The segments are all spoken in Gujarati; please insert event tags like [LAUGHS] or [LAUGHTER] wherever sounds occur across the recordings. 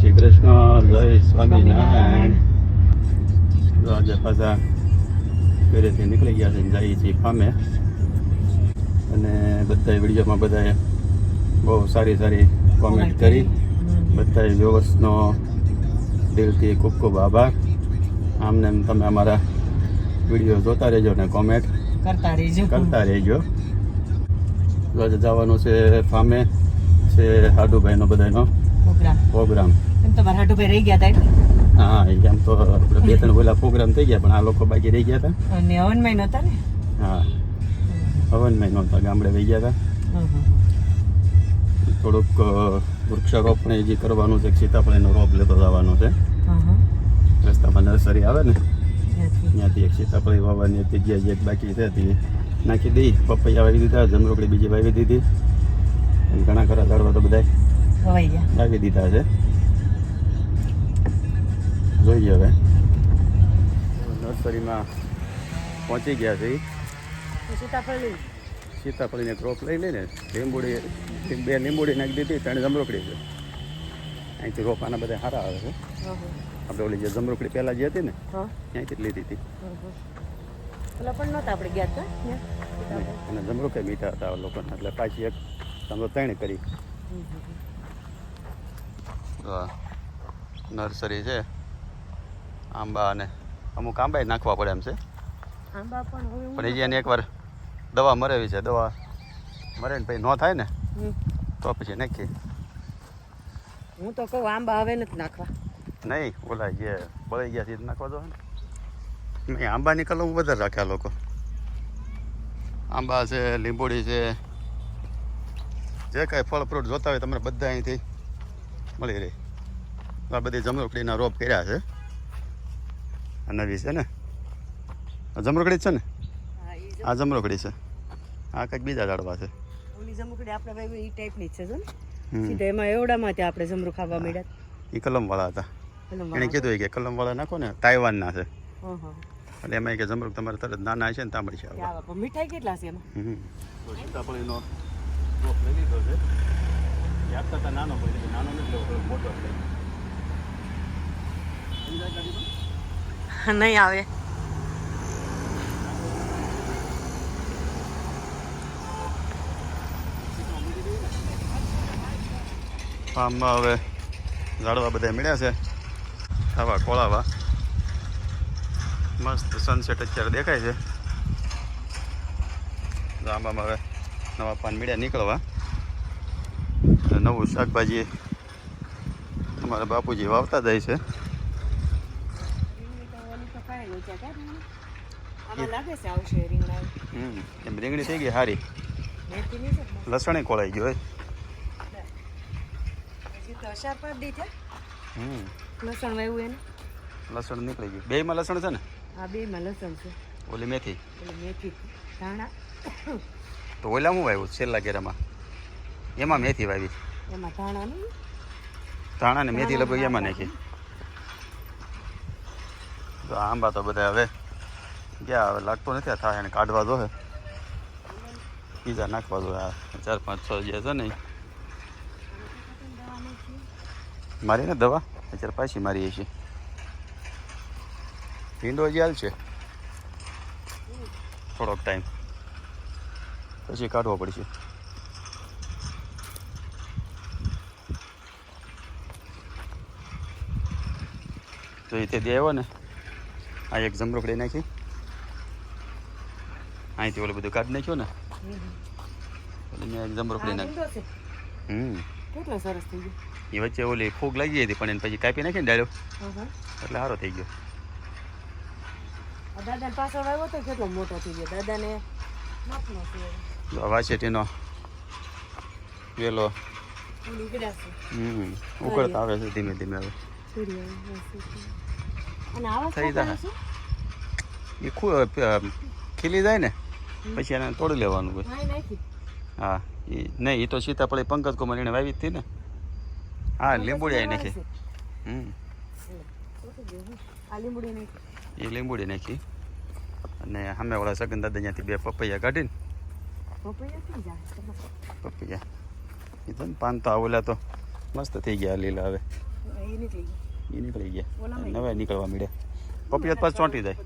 શ્રી કૃષ્ણ જય સ્વામિનારાયણ. આજે પાછા ઘરેથી નીકળી ગયા છે જઈએ છીએ ફામે. અને બધા વિડીયોમાં બધાએ બહુ સારી સારી કોમેન્ટ કરી. બધા વ્યવસ્થનો દિલથી ખૂબ ખૂબ આભાર. આમને તમે અમારા વીડિયો જોતા રહેજો ને કોમેન્ટ કરતા રહેજો. કરતા રહેજો. જવાનું છે ફામે છે હાડુભાઈનો બધાનો. પ્રોગ્રામ એમ તો મારા રહી ગયા હતા એટલે. હા એમ તો આપણે બે ત્રણ પહેલા પ્રોગ્રામ થઈ ગયા પણ આ લોકો બાકી રહી ગયા હતા અને હવનમાં નહોતા ને? હા. હવનમાં નહોતા ગામડે વહી ગયા હતા થોડુંક વૃક્ષારોપણ જે કરવાનું છે સીતાફળીનો રોપ લેતો જવાનો છે. રસ્તામાં નર્સરી આવે ને ત્યાંથી. એક સીતાફળી વાવવાની જગ્યા જે એક બાકી છે તે નાખી દઈ પપૈયા વાવી દીધા જમરોકડી બીજી વાવી દીધી. ઘણા ખરા ઝાડવા તો બધા વવાઈ ગયા. વાવી દીધા છે. જોઈએ હવે. નર્સરીમાં પહોંચી ગયા છે સીતાફળી સીતાફળીને. ક્રોપ લઈ લઈને લીંબુડી બે લીંબોડી નાખી દીધી ત્રણ જમરોકડી છે. અહીંથી રોપાના બધા સારા આવે છે. આપણે ઓલી જે જમરોકડી પહેલાં જે હતી ને હા. ત્યાંથી જ લીધી હતી. પણ નહોતા આપણે ગયા હતા. અને જમરોકે મીઠા હતા લોકોને એટલે પાછી એક તમે ત્રણ કરી. નર્સરી છે. આંબા અને અમુક આંબા નાખવા પડે એમ છે. પણ એ એને એકવાર દવા મરેવી છે દવા મરે ને પછી ન થાય ને તો પછી નાખીએ. હું તો કહું આંબા હવે નથી નાખવા. નહીં ઓલા જે બળી ગયા છે નાખવા દો નહીં મેં આંબાની કલમ વધારે રાખ્યા લોકો. આંબા છે લીંબોડી છે. જે કાંઈ ફળ ફ્રૂટ જોતા હોય તમને બધા અહીંથી મળી રહે. આ બધી જમરોકડીના રોપ કર્યા છે. આ નવી છે ને? આ જમરોકડી જ છે ને? આ જમરોકડી છે. આ કંઈક બીજા ઝાડવા છે. ઓલી જમુકડી આપણે ભાઈ એ ટાઈપની જ છે જો. સીધા એમાં એવડામાં ત્યાં આપણે જમરૂ ખાવા મળ્યા. એ કલમવાળા હતા. એણે. કીધું કે કલમવાળા નાખો ને તાઇવાનના છે. એટલે એમાં કે જમરૂક તમારે તરત નાના છે ને ત્યાં મળશે આવવા ત્યાં પણ મીઠાઈ કેટલા છે એમાં? સીતાફળીનો રોપ લઈ લીધો છે. એ આપતા હતા નાનો પડી નાનો નથી લેવો થોડો મોટો નહીં આવે. ફાર્મમાં હવે ઝાડવા બધા મળ્યા છે. ખાવા કોળાવા મસ્ત સનસેટ અત્યારે દેખાય છે. આંબામાં હવે નવા પાન મળ્યા નીકળવા. નવું શાકભાજી અમારા બાપુજી વાવતા જાય છે. છે એમ રીંગણી થઈ ગઈ સારી લસણે કોળાઈ ગયો છે. લસણ નીકળી ગયું. બેયમાં લસણ છે ને? આ બે માં લસણ છે. ઓલી મેથી. મેથી. ધાણા. તો ઓલા હું વાવ્યું છેલ્લા ઘેરામાં. એમાં મેથી વાવી. એમાં ધાણા નહીં ધાણા ને મેથી લગભગ એમાં નાખી તો આંબા તો બધા હવે ગયા હવે લાગતો નથી આ થાય એને કાઢવા દો બીજા નાખવા દો આ ચાર પાંચ છ જે છે ને. મારી ને દવા? અત્યારે પાછી મારીએ છીએ. ભીંડો જે હાલ છે. થોડોક ટાઈમ પછી કાઢવો પડશે. તો એ તે આવ્યો ને આ એક જમરોકડી નાખી અહીંથી ઓલું બધું કાઢી નાખ્યું ને મેં એક જમરોકડી નાખી હમ. કેટલો સરસ થઈ ગયો. એ વચ્ચે ઓલી ફૂગ લાગી હતી પણ એને પછી કાપી નાખીને ડાળ્યો. એટલે સારો થઈ ગયો. દાદાને પાછળ આવ્યો તો કેટલો મોટો થઈ ગયો. દાદાને માપનો છે. તો આ વાસેટીનો વેલો. હમ. ઉકળતા આવે છે ધીમે ધીમે આવા થઈ જાય. એ ખીલી જાય ને પછી એને તોડી લેવાનું હોય. હા એ નહીં એ તો સીતાફળી પંકજ કુમાર એને વાવી હતી ને. હા લીંબુડી આવી નાખી. હમ. એ લીંબુડી નાખી. અને સામે વાળા સગન દાદા ત્યાંથી બે પપૈયા કાઢીને. પપૈયા એ તો ને પાન તો આવેલા ઓલા તો મસ્ત થઈ ગયા લીલા હવે. એ નીકળી ગઈ એ નીકળી ગયા. નવે નીકળવા મળે પપિયત પાસ ચોંટી જાય.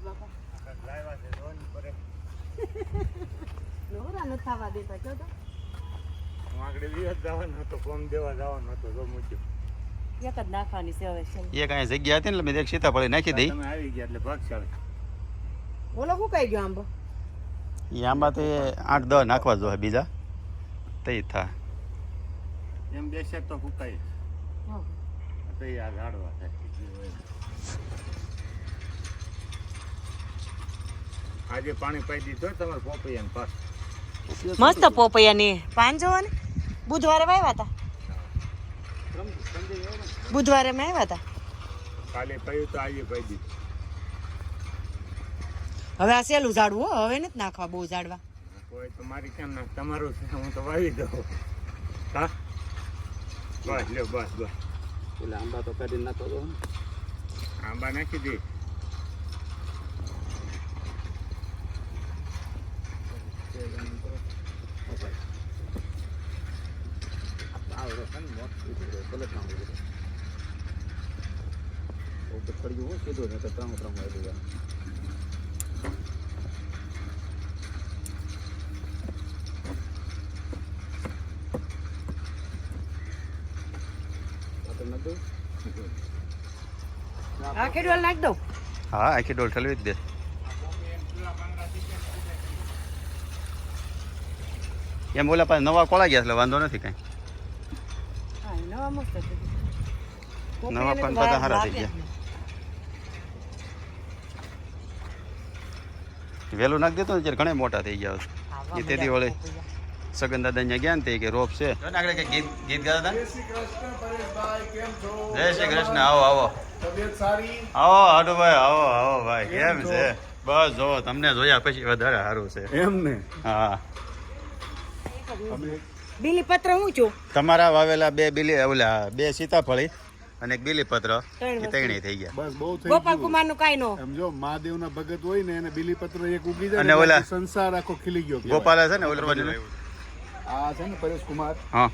નવરા નથી થવા દેતા કહો તો. આગળ દિવસ જવાનો હતો ફોર્મ દેવા જવાનો હતો તો મૂક્યું. એક જ નાખવાની છે હવે છે. એક અહીંયા જગ્યા હતી ને મેં એક સીતાફળી નાખી દઈ. તમે આવી ગયા એટલે ભાગશાળી. ઓલો શું કહી ગયો આંબો? એ આંબા તો આઠ દસ નાખવા જોઈએ બીજા. તે થા. એમ બેસે તો ફૂકાય તો ઝાડવા આજે પાણી પાઈ દીધો તમારે પોપૈયા પાસ મસ્ત પોપૈયાની. પાન જોવો ને બુધવારે વાવ્યા હતા બુધવારે મેં આવ્યા હતા કાલે પાયું તો આજે પાઈ દીધું. હવે આ સેલું ઝાડવું હો હવે નથી નાખવા બહુ ઝાડવા. કોઈ તો મારી કેમ ના તમારું છે હું તો વાવી દઉં. હા? બસ લ્યો બસ બસ. એટલે આંબા તો કાઢી નાખો તો આંબા નાખી દે સીધું ને ત્રણ ત્રણ વાગે આ ખેડવાલ નાખ દઉં. હા આખી ડોલ ઠલવી જ દે. એમ બોલા પાસે નવા કોળા ગયા એટલે વાંધો નથી કાંઈ. નવા મસ્ત પણ બધા સારા થઈ ગયા વહેલું નાખી દેતો ને ત્યારે ઘણા મોટા થઈ ગયા એ તેથી વળે સગન દાદા અહીંયા ગયા ને તે કે રોપ છે. ગીત ગીત ગાતા જય શ્રી કૃષ્ણ આવો આવો. આવો હાડુભાઈ આવો આવો ભાઈ કેમ છે? બસ જો તમને જોયા પછી વધારે સારું છે. એમ ને? હા. બીલી પત્ર હું છું? તમારા વાવેલા બે બીલી ઓલા બે સીતાફળી અને એક બીલીપત્ર ત્રણેય થઈ ગયા. બસ બહુ થઈ ગોપાલ કુમારનું કાઈ નો સમજો જો મહાદેવના ભગત હોય ને એને બીલીપત્ર એક ઉગી જાય અને ઓલા- સંસાર આખો ખીલી ગયો ગોપાલ છે ને ઓલરવાની આ છે ને પરેશ કુમાર હા.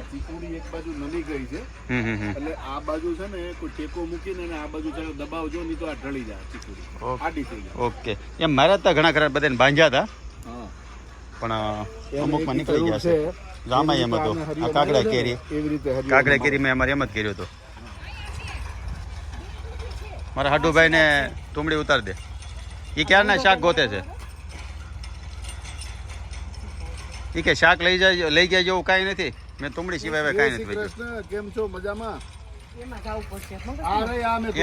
ચીકુડી એક બાજુ નમી ગઈ છે. હમ હમ હમ. એટલે આ બાજુ છે ને કોઈ ટેકો મૂકીને આ બાજુ છે દબાવજો નહીં તો આ ઢળી જાય ચીકુડી. ઓકે. આડી થઈ જાય. ઓકે. એમ મારા તો ઘણા ખરા બધાને બાંધ્યા હતા. પણ અમુકમાં નીકળી ગયા છે. જરૂર એમ હતો. આ કાગડા કેરી. એવી રીતે કાગડા કેરી મેં અમારે એમ જ કર્યું હતું. મારા હાડુભાઈ ને તુમડી ઉતાર દે. એ ક્યારના શાક ગોતે છે? એ કે શાક લઈ જાય લઈ જાય જેવું કાંઈ નથી. મેં તુમડી સિવાય હવે જય કાંઈ નથી કૃષ્ણ કેમ છો? મજામાં.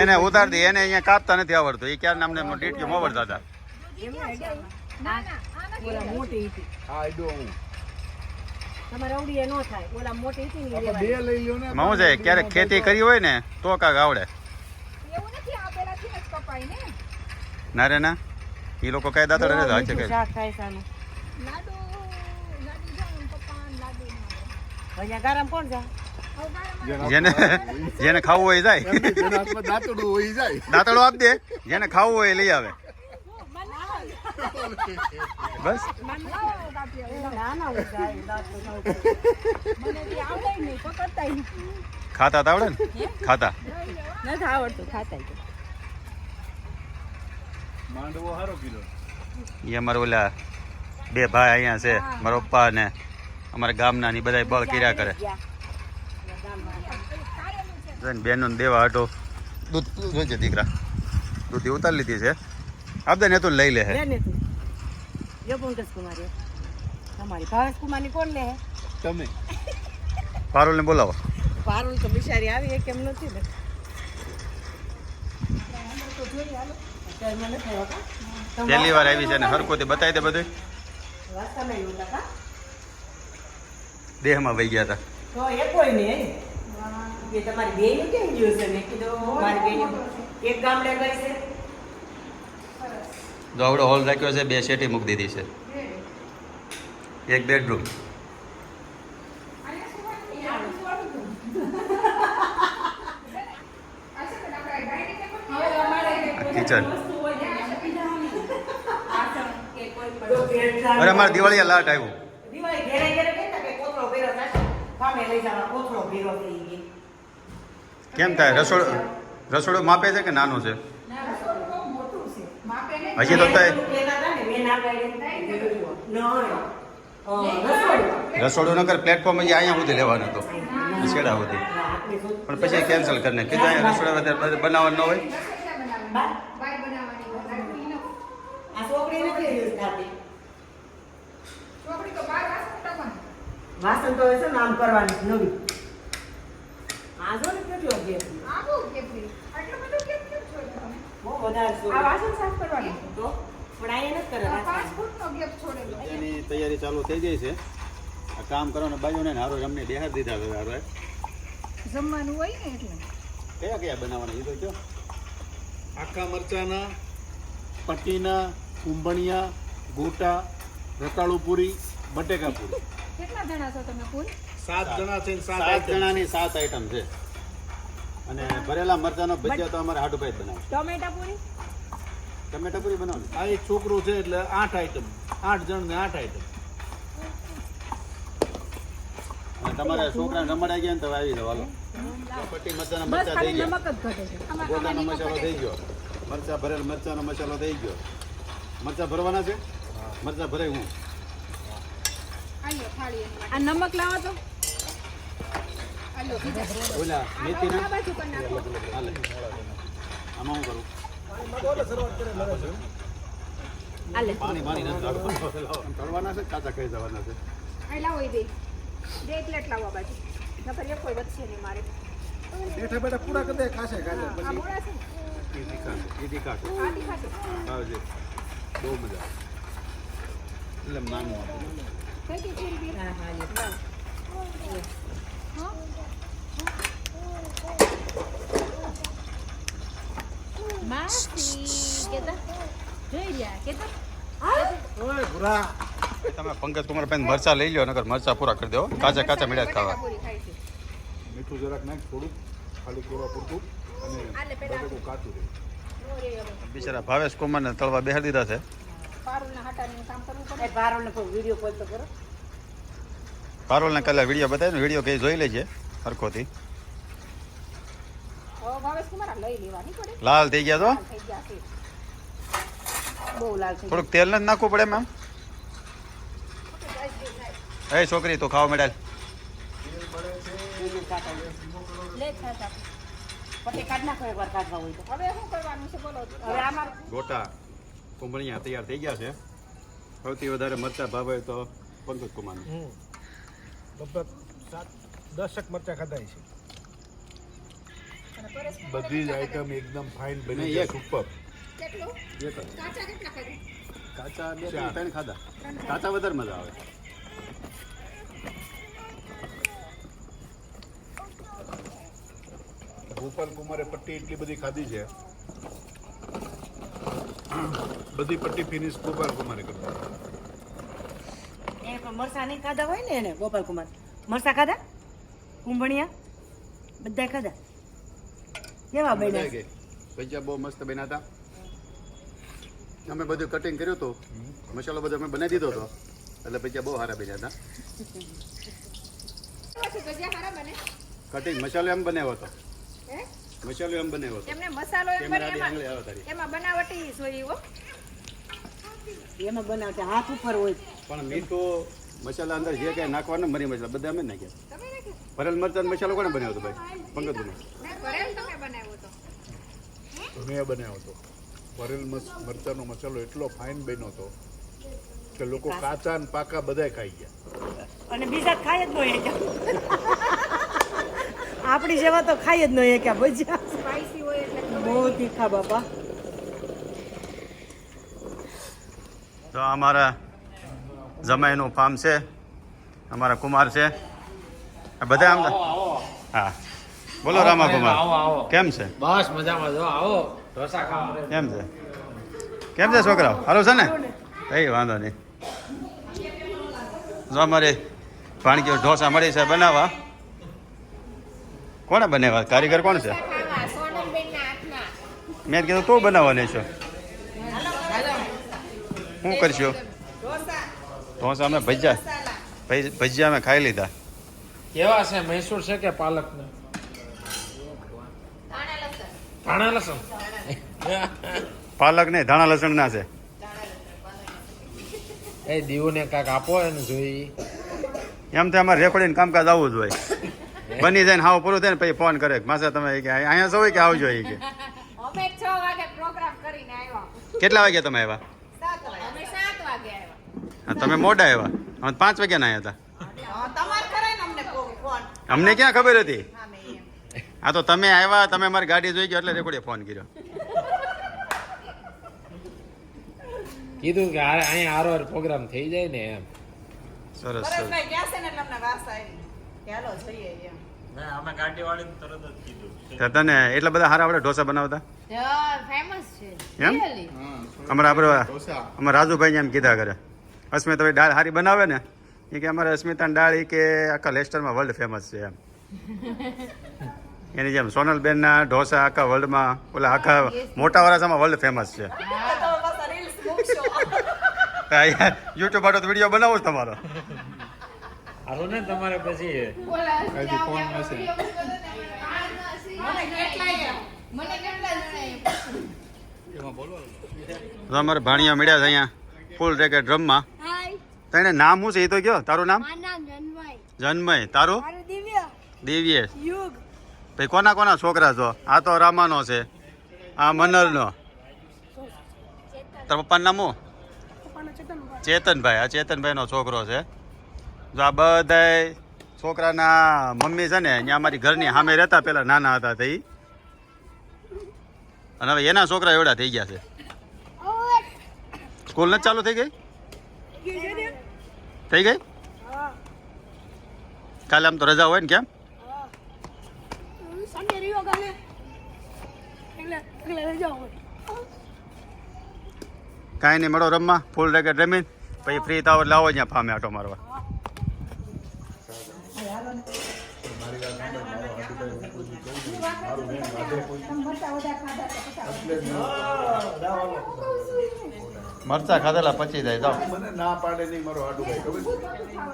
એને ઉતાર દે એને અહીંયા કાપતા નથી આવડતું. એ ક્યારે અમને ડીટીઓ આવડતા હતા. ઓલા મોટી હતી. આ આઈડો હું. તમારે અવડી નો થાય. ઓલા મોટી હતી ને ઈ આપણે લેવાની. બે લઈ લ્યો ને મઉ છે ક્યારેક ખેતી કરી હોય ને તો કાક આવડે. ના. રે ના એ લોકો કઈ દાતડે નથી હાથે મીઠું કઈ શાક ખાય સાનું અહીંયા ગારામ કોણ જા જેને જેને ખાવું હોય એ જાય. દાંતડું હોય જાય. દાંતડો આપી દે. જેને ખાવું હોય એ લઈ આવે. બસ. ખાતા આવડે ને? ખાતા. નથી આવડતું ખાતા માંડવો હારો કિલો. એ અમારા ઓલા બે ભાઈ અહીંયા છે મારા પપ્પા ને અમારા ગામના ની બધા બળ કર્યા કરે. બેનો દેવા હાટો. દૂધ જોજે દીકરા. દૂધી ઉતારી લીધી છે. આપદે ને તું લઈ લે હે. તમારી ભાવેશ કોણ લે તમે. પારુલ ને બોલાવો. પારુલ તો બિચારી આવી એ કેમ નથી ને. પહેલી વાર આવી છે ને હરકોથી બતાવી દે બધું દેહમાં વહી ગયા હતા. તો એ કોઈ નહીં. કે તમારી બેન કેમ ગયું છે? મેં કીધું મારી બેન એક ગામડે ગઈ છે. જો આવડો હોલ રાખ્યો છે બે શેટી મૂકી દીધી છે. એક બેડરૂમ કિચન. અરે અમારે દિવાળી લાટ આવ્યું. લઈ જવા કોથળો ભેરો થઈ કેમ થાય? રસોડો રસોડો માપે છે કે નાનો છે? હજી તો થાય. રસોડું. રસોડું. નગર પ્લેટફોર્મ હજી અહીંયા સુધી લેવાનો હતો છેડા સુધી. પણ પછી કેન્સલ કરીને કીધું અહીંયા રસોડા વધારે બનાવવાનું ન હોય. આ છોકરી નથી યુઝ થતી. વાસણ તો છે ને આમ કરવાની નવી. આ જો ને. કેટલો ગેસ બહુ વધારે છે. તો પણ અહીંયા નથી કરતા એની તૈયારી ચાલુ થઈ ગઈ છે. આ કામ કરવાનું બાજુ ને હારો અમને બેહાર દીધા હવે હારો જમવાનું હોય ને એટલે. કયા કયા બનાવવાના? એ તો કયો. આખા મરચાના પટીના કુંભણિયા ગોટા રતાળુ પૂરી બટેકા પૂરી. કેટલા જણા છો તમે કુલ? સાત જણા છે સાત. જણાની સાત આઈટમ છે. અને ભરેલા મરચાનો ભજીયા તો અમારે હાડુભાઈ બનાવે. ટમેટા પૂરી? ટમેટા પૂરી બનાવવાની. આ એક છોકરો છે એટલે આઠ આઈટમ આઠ જણ ને આઠ આઈટમ અને તમારે છોકરા રમાડાઈ ગયા ને તો આવી જાવ હાલો. પટ્ટી મરચાના મરચા થઈ ગયા. ગોટાનો મસાલો થઈ ગયો. મરચા ભરેલ મરચાનો મસાલો થઈ ગયો. મરચા ભરવાના છે? મરચા ભરાય હું. આ નમક લાવો તો. ઓલા નાખો. હાલે. આમાં હું કરું? પાણી પાણી. તળવાના છે કાચા ખાઈ જવાના છે? આ લાવો એ બે. એક પ્લેટ લાવો બાજુ. નકર એક કોઈ વધશે નહીં મારે. બેઠા બેઠા પૂરા કરી દે ખાશે ખાશે. આ મોડા છે. ને એ તીખા છે એ તીખા છે આ તીખા છે આવજે બહુ મજા આવે. એટલે નાનું તમે પંકજ કુમાર બેન મરચા લઈ લો નકર મરચા પૂરા કરી દો. કાચા કાચા મીઠા ખાવા. મીઠું જરાક નાખ થોડું ખાલી કોરા પૂરતું અને બટેકું કાચું બિચારા ભાવેશ કુમારને તળવા બેહાડી દીધા છે. પારુલના હાટાનું કામ કરવું પડે. પારોલને કોઈ વીડિયો કોલ તો કરો. પારોલને કાલે વીડિયો બતાવ્યો ને વીડિયો કઈ જોઈ લેજે હરખોથી લાલ થઈ ગયા તો? થઈ ગયા છે. બહુ લાલ છે થોડુંક તેલ નથી નાખવું પડે મેમ એ છોકરી તો ખાવા મળ્યા લે છાતા પછી કાઢ નાખો એકવાર કાઢવા હોય તો. હવે શું કરવાનું છે બોલો. હવે આમાં ગોટા. કુંભળિયા તૈયાર થઈ ગયા છે. સૌથી વધારે મરચા ભાવે તો પંકજ કુમાર લગભગ સાત દસક મરચા ખાધા છે. બધી જ આઈટમ એકદમ ફાઇન બની છે સુપર. કાચા બે ત્રણ ખાધા. કાચા વધારે મજા આવે. ગોપાલ કુમારે પટ્ટી એટલી બધી ખાધી છે. બધી પટ્ટી ફિનિશ ગોપાલ કુમારે કરી એને પણ મરસા નહીં ખાધા હોય ને એને ગોપાલ કુમાર મરસા ખાધા? કુંભણિયા? બધા ખાધા? કેવા બન્યા? ભજીયા બહુ મસ્ત બન્યા હતા. અમે બધું કટિંગ કર્યું હતું. મસાલો બધો અમે બનાવી દીધો હતો. એટલે ભજીયા બહુ સારા બન્યા હતા. બને કટિંગ મસાલો એમ બનાવ્યો હતો. મસાલો એમ બનાવ્યો હતો. એમને મસાલો એમ બનાવ્યો એમાં બનાવટી જોઈ હો. એમાં બનાવતા હાથ ઉપર હોય. પણ મીઠું મસાલા અંદર જે કાંઈ નાખવાનું મરી મસાલા બધા અમે નાખ્યા ભરેલ મરચાં મસાલો કોને બનાવ્યો હતો ભાઈ? પંકજ બનાવ્યો તો મેં બનાવ્યો હતો. ભરેલ મરચાંનો મસાલો એટલો ફાઇન બન્યો હતો કે લોકો કાચા ને પાકા બધાય ખાઈ ગયા. અને બીજા ખાય જ નહીં આપણી જેવા તો ખાય જ નહીં કે ભજીયા. સ્પાઈસી હોય એટલે બહુ તીખા બાપા. તો અમારા જમાઈનું ફાર્મ છે અમારા કુમાર છે. બધા આમ હા. બોલો રામા કુમાર કેમ છે? બસ મજામાં જો આવો. ઢોસા ખાવા કેમ છે? કેમ છે છોકરાઓ? હાલો છે ને? કઈ વાંધો નહીં. જો અમારે ભાણકીઓ ઢોસા મળી છે બનાવવા. કોણે બનાવ્યા? કારીગર કોણ છે? મેં કીધું તું બનાવવાની છો. શું કરશો ઢોસા અમે ભજીયા. ભઈ- ભજીયા અમે ખાઈ લીધા. કેવા છે? મૈસૂર છે કે પાલક ને ધાણા લસણ. પાલક નહીં ધાણા લસણ ના છે. એ દીવુને કાંક આપો એને જોઈ. એમ તો અમારે રેકોર્ડિંગ કામકાજ આવવું જ હોય. [LAUGHS] બની જાય ને હાવ પૂરું થાય ને પછી ફોન કરે માસા તમે કે અહીંયા છો કે આવજો એ કે? અમે વાગે પ્રોગ્રામ કરીને આવ્યા. કેટલા વાગ્યા તમે આવ્યા સાત વાગે અમે સાત વાગે આવ્યા હા, તમે મોડા આવ્યા. અમે પાંચ વાગ્યા ના આવ્યા હતા. તમારે કરે ને અમને ક્યાં ખબર હતી? હા આ તો તમે આવ્યા તમે મારી ગાડી જોઈ ગયો એટલે રેકોર્ડે ફોન કર્યો. કીધું કે અહીંયા આરો પ્રોગ્રામ થઈ જાય ને એમ. સરસ સરસ. પરેશભાઈ ને એટલે અમને વાસ આવી. કે હાલો જઈએ એમ. તો તને એટલા બધા સારા આપણે ઢોસા બનાવતા? એમ? અમારા આપણે અમારા રાજુભાઈ એમ કીધા કરે. અસ્મિતા ભાઈ દાળ સારી બનાવે ને એ કે અમારે અસ્મિતાની દાળ એ કે આખા લેસ્ટરમાં વર્લ્ડ ફેમસ છે એમ. એની જેમ સોનલબેનના ઢોસા આખા વર્લ્ડમાં ઓલા આખા મોટા વરાસામાં વર્લ્ડ ફેમસ છે. યુટ્યુબ આટો વીડિયો બનાવો તમારો. આરો ને તમારે પછી. તો અમારે ભાણિયા મળ્યા છે અહીંયા ફૂલ રેકેટ રમવા તને નામ શું છે? એ તો કયો. તારું નામ? જન્મય. તારું? દિવ્ય. ભાઈ કોના કોના છોકરા છો? આ તો રામાનો છે. આ મનરનો તારા પપ્પાનું નામ શું? ચેતનભાઈ. આ ચેતનભાઈનો છોકરો છે. જો આ બધાય છોકરાના મમ્મી છે ને અહીંયા અમારી ઘરની સામે રહેતા પેલા નાના હતા તે અને હવે એના છોકરા એવડા થઈ ગયા છે. સ્કૂલ નથી ચાલુ થઈ ગઈ. થઈ ગઈ કાલે આમ તો રજા હોય ને કેમ કાંઈ નહીં મળો રમવા ફૂલ રેકેટ રમીને પછી ફ્રી થાવ એટલે આવો અહીંયા ફામે આટો મારવા મરચા ખાધેલા પચી જાય મને ના પાડે નહીં મારો હાડુભાઈ ખબર